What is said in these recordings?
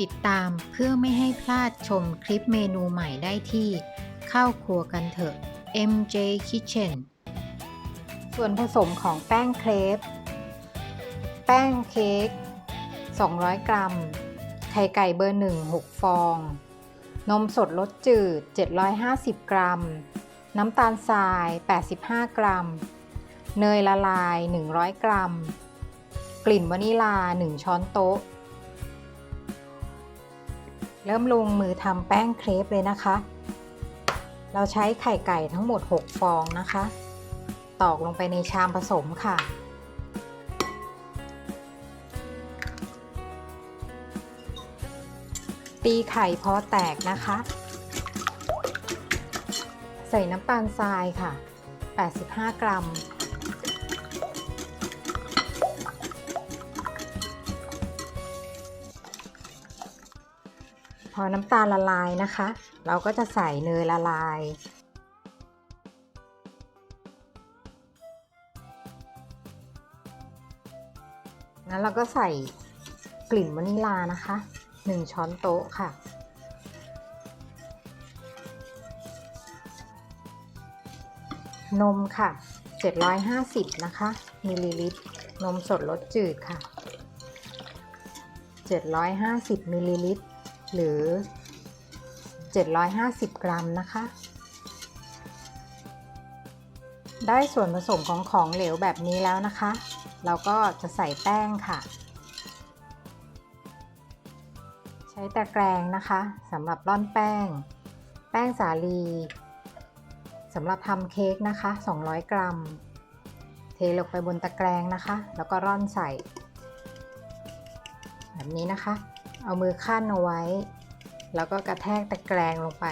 ติดตามเพื่อไม่ให้พลาดชมคลิปเมนูใหม่ได้ที่ ข้าวครัวกันเถอะ MJ Kitchen ส่วนผสมของแป้งเครปแป้งเค้ก 200 กรัม ไข่ไก่เบอร์ 1 6 ฟอง นมสดรสจืด 750 กรัม น้ำตาลทราย 85 กรัม เนยละลาย 100 กรัม กลิ่นวานิลา 1 ช้อนโต๊ะ เริ่มลงมือทำแป้งเครปเลยนะคะ เราใช้ไข่ไก่ทั้งหมด 6 ฟองนะคะ ตอกลงไปในชามผสมค่ะ ตีไข่พอแตกนะคะ ใส่น้ำตาลทรายค่ะ 85 กรัม อน้ำตาลละลายนะคะ เราก็จะใส่เนยละลาย งั้นเราก็ใส่กลิ่นวานิลานะคะ 1 ช้อนโต๊ะค่ะ นมค่ะ 750 นะคะ มิลลิลิตร นมสดรสจืดค่ะ 750 มิลลิลิตร หรือ 750 กรัมนะคะ ได้ส่วนผสมของของเหลวแบบนี้แล้วนะคะ เราก็จะใส่แป้งค่ะ ใช้ตะแกรงนะคะสำหรับร่อนแป้ง แป้งสาลีสำหรับทำเค้กนะคะ 200 กรัม เทลงไปบนตะแกรงนะคะ แล้วก็ร่อนใส่ แบบนี้นะคะ เอามือขั้นเอาไว้ แล้วก็กระแทกตะแกรงลงไป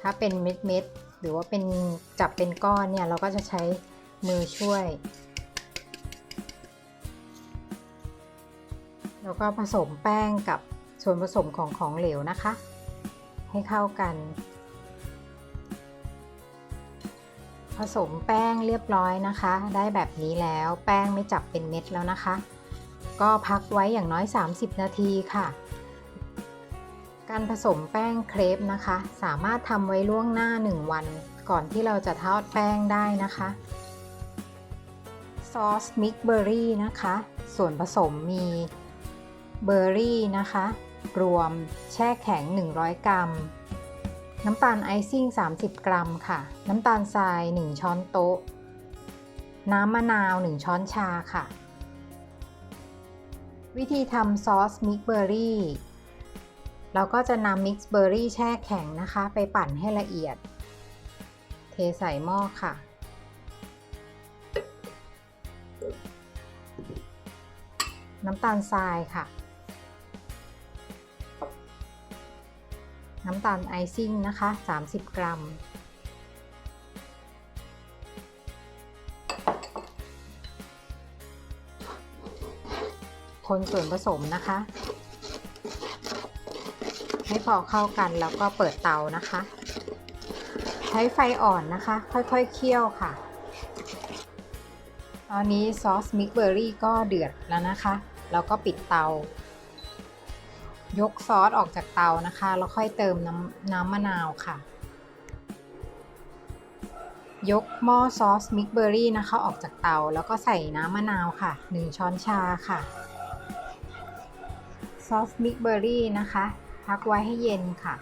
ถ้าเป็นเม็ดเม็ดๆหรือว่าเป็นจับเป็นก้อนเนี่ยเราก็จะใช้มือช่วย แล้วก็ผสมแป้งกับส่วนผสมของของเหลวนะคะ ให้เข้ากัน ผสมแป้งเรียบร้อยนะคะ ได้แบบนี้แล้วแป้งไม่จับเป็นเม็ดแล้วนะคะ ก็พักไว้อย่างน้อย 30 นาทีค่ะ การผสมแป้งเครปนะคะ สามารถทำไว้ล่วงหน้า 1 วัน ก่อนที่เราจะทอดแป้งได้นะคะซอสมิกเบอร์รี่นะคะ ส่วนผสมมีเบอร์รี่นะคะ รวมแช่แข็ง 100 กรัม น้ำตาลไอซิ่ง 30 กรัมค่ะ น้ำตาลทราย 1 ช้อนโต๊ะ น้ำมะนาว 1 ช้อนชาค่ะ วิธีทำซอสมิกเบอร์รี่ เราก็จะนำมิกเบอร์รี่แช่แข็งนะคะ ไปปั่นให้ละเอียด เทใส่หม้อค่ะ น้ำตาลทรายค่ะ น้ำตาลไอซิ่งนะคะ 30 กรัม คนส่วนผสมนะคะ ให้พอเข้ากันแล้วก็เปิดเตานะคะ ใช้ไฟอ่อนนะคะ ค่อยๆเคี่ยวค่ะ ตอนนี้ซอสมิกเบอร์รี่ก็เดือดแล้วนะคะ แล้วก็ปิดเตา ยกซอสออกจากเตานะคะ แล้วค่อยเติมน้ำน้ำมะนาวค่ะยกหม้อซอสมิกเบอร์รี่นะคะ ออกจากเตาแล้วก็ใส่น้ำมะนาวค่ะ 1 ช้อนชาค่ะ ซอสมิกเบอร์รี่นะคะ พักไว้ให้เย็นค่ะ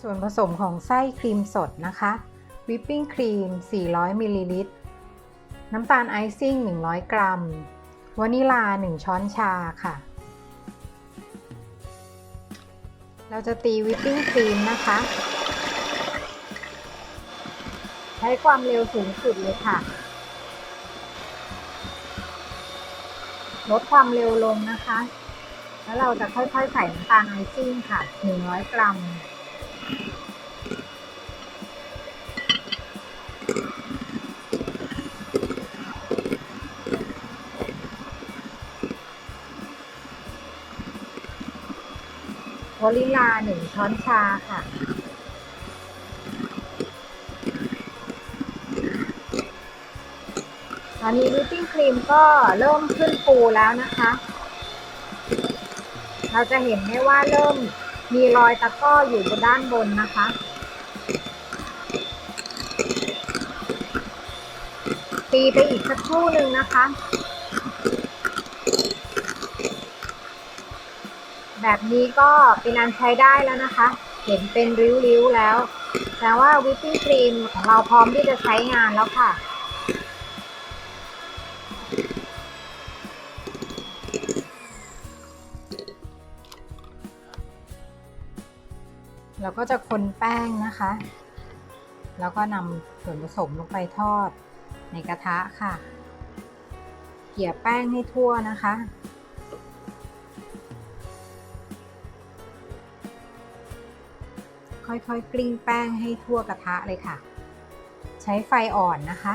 ส่วนผสมของไส้ครีมสดนะคะ วิปปิ้งครีม 400 มิลลิลิตร น้ำตาลไอซิ่ง 100 กรัม วานิลา 1 ช้อนชาค่ะ เราจะตีวิปปิ้งครีมนะคะ ใช้ความเร็วสูงสุดเลยค่ะ ลดความเร็วลงนะคะ แล้วเราจะค่อยๆใส่น้ำตาลไอซิ่งค่ะ 100 กรัมวานิลา 1 ช้อนชาค่ะ ตอนอนนี้วิปปิ้งครีมก็เริ่มขึ้นฟูแล้วนะคะ เราจะเห็นได้ว่าเริ่มมีรอยตะก้ออยู่บนด้านบนนะคะ ตีไปอีกสักครู่หนึ่งนะคะ แบบนี้ก็เป็นอันใช้ได้แล้วนะคะ เห็นเป็นริ้วๆแล้ว แต่ว่าวิปปิ้งครีมของเราพร้อมที่จะใช้งานแล้วค่ะ เราก็จะคนแป้งนะคะ แล้วก็นำส่วนผสมลงไปทอดในกระทะค่ะ เกี่ยแป้งให้ทั่วนะคะ ค่อยๆกลิ้งแป้งให้ทั่วกระทะเลยค่ะ ใช้ไฟอ่อนนะคะ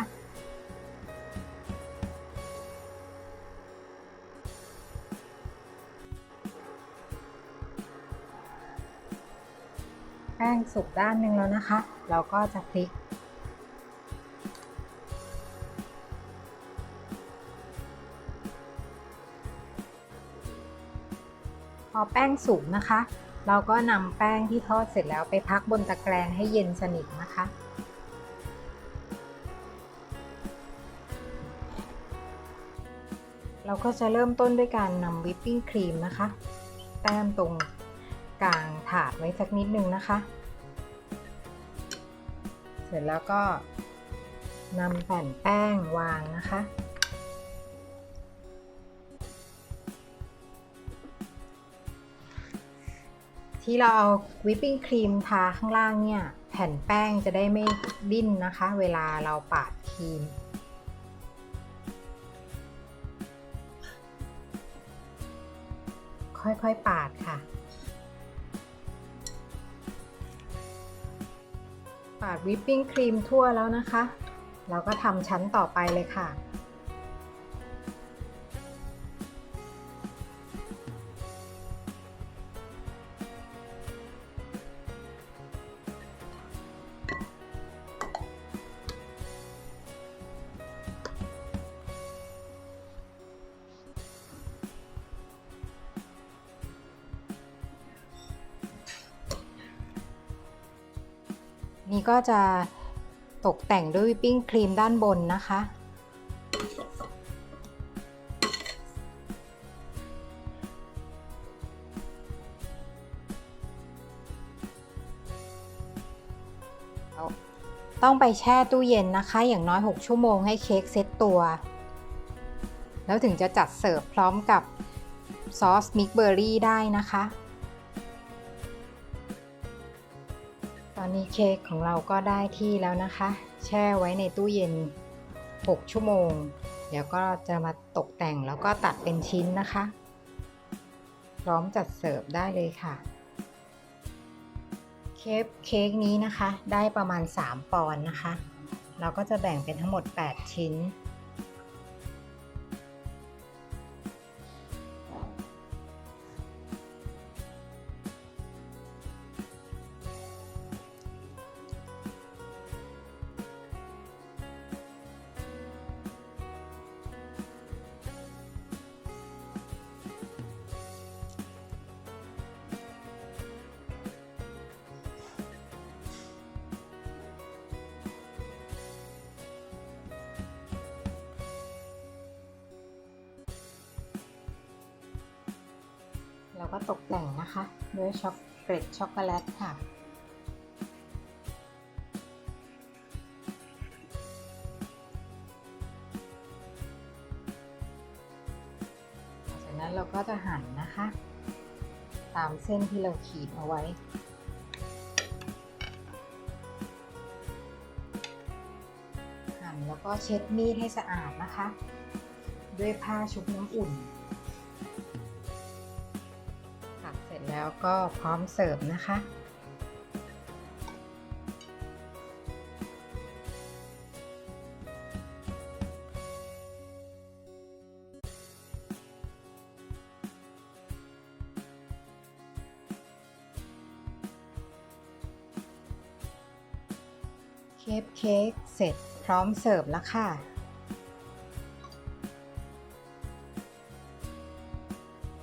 ป้งสุกด้านหนึ่งแล้วนะคะ เราก็จะพลิก พอแป้งสุกนะคะ เราก็นำแป้งที่ทอดเสร็จแล้วไปพักบนตะแกรงให้เย็นสนิทนะคะเราก็จะเริ่มต้นด้วยการนำวิปปิ้งครีมนะคะ แต้มตรง กลางถาดไว้สักนิดนึงนะคะ เสร็จแล้วก็นำแผ่นแป้งวางนะคะ ที่เราเอาวิปปิ้งครีมทาข้างล่างเนี่ย แผ่นแป้งจะได้ไม่ดิ้นนะคะ เวลาเราปาดครีมค่อยๆ ปาดค่ะ ปาดวิปปิ้งครีมทั่วแล้วนะคะ เราก็ทำชั้นต่อไปเลยค่ะ นี่ก็จะตกแต่งด้วยวิปปิ้งครีมด้านบนนะคะ ต้องไปแช่ตู้เย็นนะคะ อย่างน้อย 6 ชั่วโมงให้เค้กเซ็ตตัว แล้วถึงจะจัดเสิร์ฟพร้อมกับซอสมิกเบอร์รี่ได้นะคะ อนนี้เค้กของเราก็ได้ที่แล้วนะคะ แช่ไว้ในตู้เย็น 6 ชั่วโมง เดี๋ยวก็จะมาตกแต่งแล้วก็ตัดเป็นชิ้นนะคะ พร้อมจัดเสิร์ฟได้เลยค่ะ เค้กเค้กนี้นะคะ ได้ประมาณ 3 ปอนด์นะคะ เราก็จะแบ่งเป็นทั้งหมด 8 ชิ้น ก็ตกแต่งนะคะ ด้วยช็อกเกรดช็อกโกแลตค่ะ จากนั้นเราก็จะหั่นนะคะ ตามเส้นที่เราขีดเอาไว้หั่นแล้วก็เช็ดมีดให้สะอาดนะคะ ด้วยผ้าชุบน้ำอุ่น แล้วก็พร้อมเสิร์ฟนะคะ เคปเค้กเสร็จพร้อมเสิร์ฟแล้วค่ะ